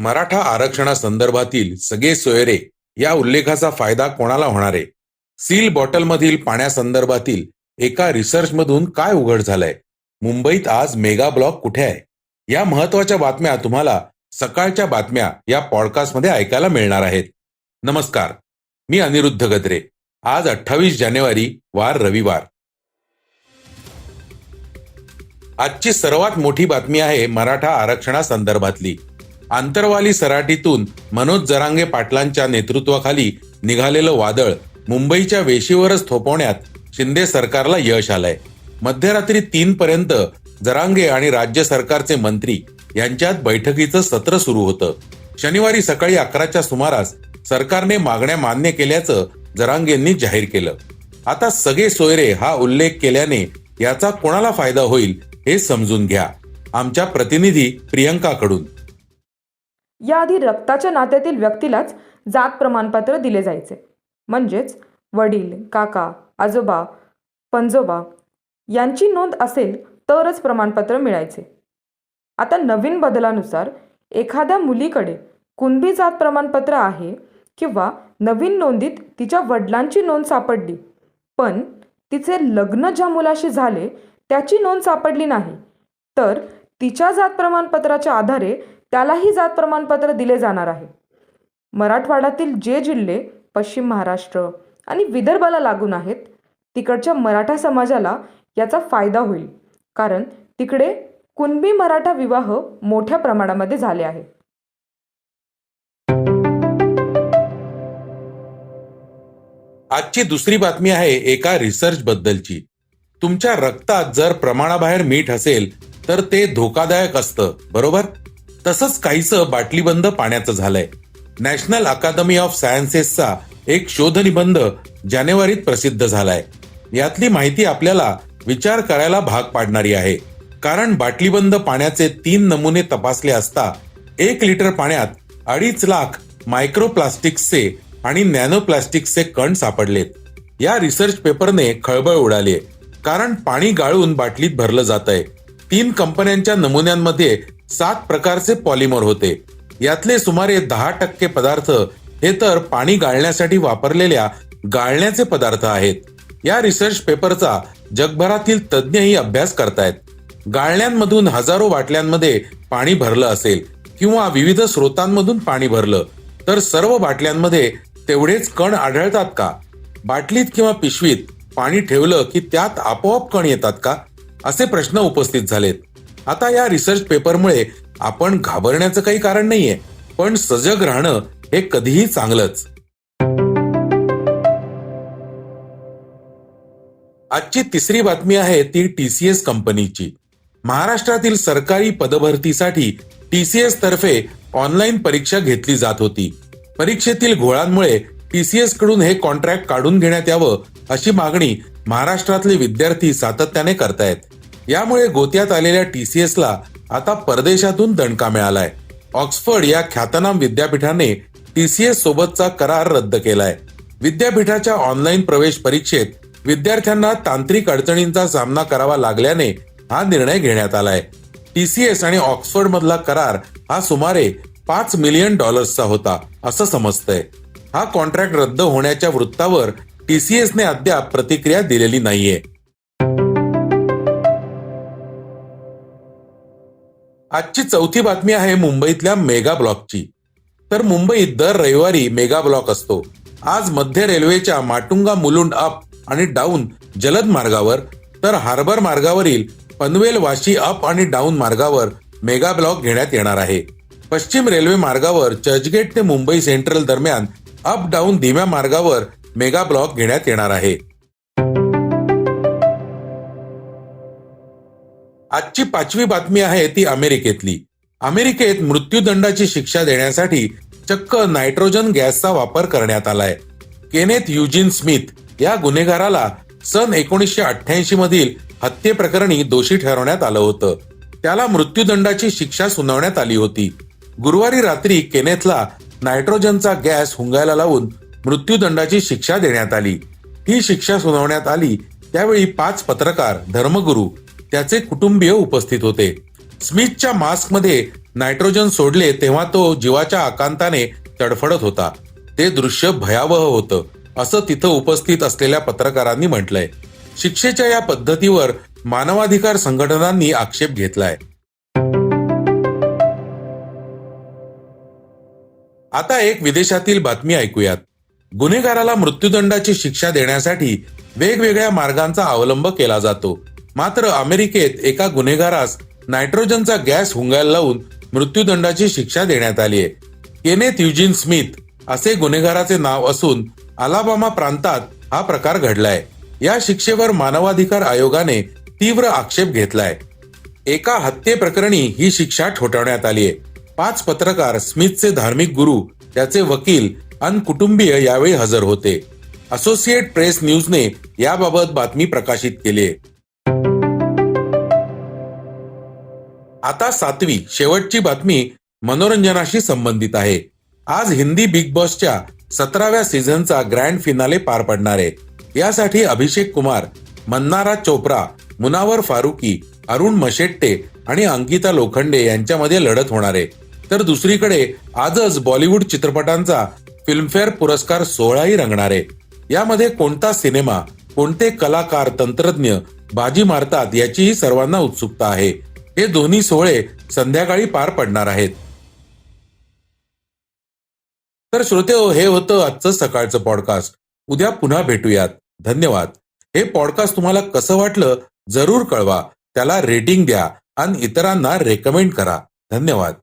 मराठा आरक्षणासंदर्भातील सगळे सोयरे या उल्लेखाचा फायदा कोणाला होणार आहे? सील बॉटलमधील पाण्यासंदर्भातील एका रिसर्चमधून काय उघड झालंय? मुंबईत आज मेगा ब्लॉक कुठे आहे? या महत्त्वाच्या बातम्या तुम्हाला सकाळच्या बातम्या या पॉडकास्टमध्ये ऐकायला मिळणार आहेत. नमस्कार मी अनिरुद्ध गद्रे. आज अठ्ठावीस जानेवारी वार रविवार. आजची सर्वात मोठी बातमी आहे मराठा आरक्षणासंदर्भातली. आंतरवाली सराटीतून मनोज जरांगे पाटलांच्या नेतृत्वाखाली निघालेलं वादळ मुंबईच्या वेशीवरच थोपवण्यात शिंदे सरकारला यश आलंय. मध्यरात्री तीन पर्यंत जरांगे आणि राज्य सरकारचे मंत्री यांच्यात बैठकीचं सत्र सुरू होतं. शनिवारी सकाळी अकराच्या सुमारास सरकारने मागण्या मान्य केल्याचं जरांगेंनी जाहीर केलं. आता सगळे सोयरे हा उल्लेख केल्याने याचा कोणाला फायदा होईल हे समजून घ्या. आमच्या प्रतिनिधी प्रियंकाकडून. याआधी रक्ताच्या नात्यातील व्यक्तीलाच जात प्रमाणपत्र दिले जायचे. म्हणजेच वडील काका आजोबा पंजोबा यांची नोंद असेल तरच प्रमाणपत्र मिळायचे. आता नवीन बदलानुसार एखाद्या मुलीकडे कुणबी जात प्रमाणपत्र आहे किंवा नवीन नोंदीत तिच्या वडिलांची नोंद सापडली पण तिचे लग्न ज्या मुलाशी झाले त्याची नोंद सापडली नाही तर तिच्या जात प्रमाणपत्राच्या आधारे त्यालाही जात प्रमाणपत्र दिले जाणार आहे. मराठवाड्यातील जे जिल्हे पश्चिम महाराष्ट्र आणि विदर्भाला लागून आहेत तिकडच्या मराठा समाजाला याचा फायदा होईल. कारण तिकडे कुणबी मराठा विवाह मोठ्या प्रमाणामध्ये झाले आहे. आजची दुसरी बातमी आहे एका रिसर्च बद्दलची. तुमच्या रक्तात जर प्रमाणाबाहेर मीठ असेल तर ते धोकादायक असतं बरोबर? तसंच काहीसं बाटलीबंद पाण्याचं झालंय. नॅशनल अकादमी ऑफ सायन्सेसचा एक शोध निबंध जानेवारीत प्रसिद्ध झालाय. यातली माहिती आपल्याला विचार करायला भाग पाडणारी आहे. कारण बाटलीबंद पाण्याचे तीन नमुने तपासले असता एक लिटर पाण्यात अडीच लाख मायक्रोप्लास्टिक्सचे आणि नॅनोप्लास्टिक्सचे कण सापडलेत. या रिसर्च पेपरने खळबळ उडाली कारण पाणी गाळून बाटलीत भरलं जात आहे तीन कंपन्यांच्या नमुन्यांमध्ये सात प्रकारचे पॉलिमर होते. यातले सुमारे दहा टक्के पदार्थ हे तर पाणी गाळण्यासाठी वापरलेल्या गाळण्याचे पदार्थ आहेत. या रिसर्च पेपरचा जगभरातील तज्ज्ञही अभ्यास करतायत. गाळण्यांमधून हजारो बाटल्यांमध्ये पाणी भरलं असेल किंवा विविध स्रोतांमधून पाणी भरलं तर सर्व बाटल्यांमध्ये तेवढेच कण आढळतात का? बाटलीत किंवा पिशवीत पाणी ठेवलं की त्यात आपोआप कण येतात का? असे प्रश्न उपस्थित झालेत. आता या रिसर्च पेपरमुळे आपण घाबरण्याचं काही कारण नाहीये पण सजग राहणं हे कधीही चांगलंच. आजची तिसरी बातमी आहे ती टीसीएस कंपनीची. महाराष्ट्रातील सरकारी पदभरतीसाठी टीसीएस तर्फे ऑनलाईन परीक्षा घेतली जात होती. परीक्षेतील घोळांमुळे टीसीएसकडून हे कॉन्ट्रॅक्ट काढून घेण्यात यावं अशी मागणी महाराष्ट्रातले विद्यार्थी सातत्याने करतायत. यामुळे गोत्यात आलेल्या टीसीएसला आता परदेशातून दणका मिळालाय. ऑक्सफर्ड या ख्यातनाम विद्यापीठाने टीसीएस सोबतचा करार रद्द केलाय. विद्यापीठाच्या ऑनलाईन प्रवेश परीक्षेत विद्यार्थ्यांना तांत्रिक अडचणींचा सामना करावा लागल्याने हा निर्णय घेण्यात आलाय. टीसीएस आणि ऑक्सफर्ड मधला करार हा सुमारे पाच मिलियन डॉलर्सचा होता असं समजतंय. हा कॉन्ट्रॅक्ट रद्द होण्याच्या वृत्तावर टीसीएसने अद्याप प्रतिक्रिया दिलेली नाहीये. आजची चौथी बातमी आहे मुंबईतल्या मेगा ब्लॉकची. तर मुंबईत दर रविवारी मेगा ब्लॉक असतो. आज मध्य रेल्वेच्या माटुंगा मुलुंड अप आणि डाऊन जलद मार्गावर तर हार्बर मार्गावरील पनवेल वाशी अप आणि डाऊन मार्गावर मेगा ब्लॉक घेण्यात येणार आहे. पश्चिम रेल्वे मार्गावर चर्चगेट ते मुंबई सेंट्रल दरम्यान अप डाऊन धीम्या मार्गावर मेगा ब्लॉक घेण्यात येणार आहे. आजची पाचवी बातमी आहे ती अमेरिकेतली. अमेरिकेत मृत्यूदंडाची शिक्षा देण्यासाठी चक्क नायट्रोजन गॅसचा वापर करण्यात आलाय. केनेथ युजिन स्मिथ या गुन्हेगाराला सन एकोणीसशे अठ्ठ्याऐंशी मधील हत्येप्रकरणी दोषी ठरवण्यात आलं होतं. त्याला मृत्यूदंडाची शिक्षा सुनावण्यात आली होती. गुरुवारी रात्री केनेथला नायट्रोजनचा गॅस हुंगायला लावून मृत्यूदंडाची शिक्षा देण्यात आली. ही शिक्षा सुनावण्यात आली त्यावेळी पाच पत्रकार धर्मगुरू त्याचे कुटुंबीय उपस्थित होते. स्मिथच्या मास्कमध्ये नायट्रोजन सोडले तेव्हा तो जीवाच्या आकांताने तडफडत होता. ते दृश्य भयावह होतं असं तिथं उपस्थित असलेल्या पत्रकारांनी म्हटलंय. शिक्षेच्या या पद्धतीवर मानवाधिकार संघटनांनी आक्षेप घेतलाय. आता एक विदेशातील बातमी ऐकूयात. गुन्हेगाराला मृत्यूदंडाची शिक्षा देण्यासाठी वेगवेगळ्या मार्गांचा अवलंब केला जातो. मात्र अमेरिकेत एका गुन्हेगारास नायट्रोजनचा गॅस हुंगायला लावून मृत्यूदंडाची शिक्षा देण्यात आली आहे. केनेथ युजिन स्मिथ असे गुन्हेगाराचे नाव असून अलाबामा प्रांतात हा प्रकार घडलाय. या शिक्षेवर मानवाधिकार आयोगाने तीव्र आक्षेप घेतलाय. एका हत्येप्रकरणी ही शिक्षा ठोठावण्यात आली आहे. पाच पत्रकार स्मिथचे धार्मिक गुरु त्याचे वकील आणि कुटुंबीय यावेळी हजर होते. असोसिएट प्रेस न्यूजने याबाबत बातमी प्रकाशित केली आहे. आता सातवी शेवटची बातमी मनोरंजनाशी संबंधित आहे. आज हिंदी बिग बॉसच्या सतराव्या सीझनचा ग्रँड फिनाले पार पडणार आहे. यासाठी अभिषेक कुमार मन्नारा चोप्रा मुनावर फारुकी अरुण मशेट्टे आणि अंकिता लोखंडे यांच्यामध्ये लढत होणार आहे. तर दुसरीकडे आजच बॉलिवूड चित्रपटांचा फिल्मफेअर पुरस्कार सोहळाही रंगणार आहे. यामध्ये कोणता सिनेमा कोणते कलाकार तंत्रज्ञ बाजी मारतात याचीही सर्वांना उत्सुकता आहे. हे दोन्ही सोहळे संध्याकाळी पार पडणार आहेत. तर श्रोते हो, हे होतं आजचं सकाळचं पॉडकास्ट उद्या पुन्हा भेटूयात. धन्यवाद. हे पॉडकास्ट तुम्हाला कसं वाटलं जरूर कळवा. त्याला रेटिंग द्या आणि इतरांना रेकमेंड करा. धन्यवाद.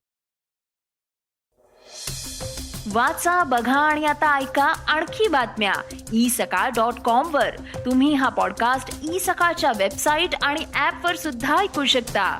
वाचा बघा आणि आता ऐका आणखी बातम्या. ई सकाळ डॉट कॉम वर. तुम्ही हा पॉडकास्ट ई सकाळच्या वेबसाईट आणि ऍप वर सुद्धा ऐकू शकता.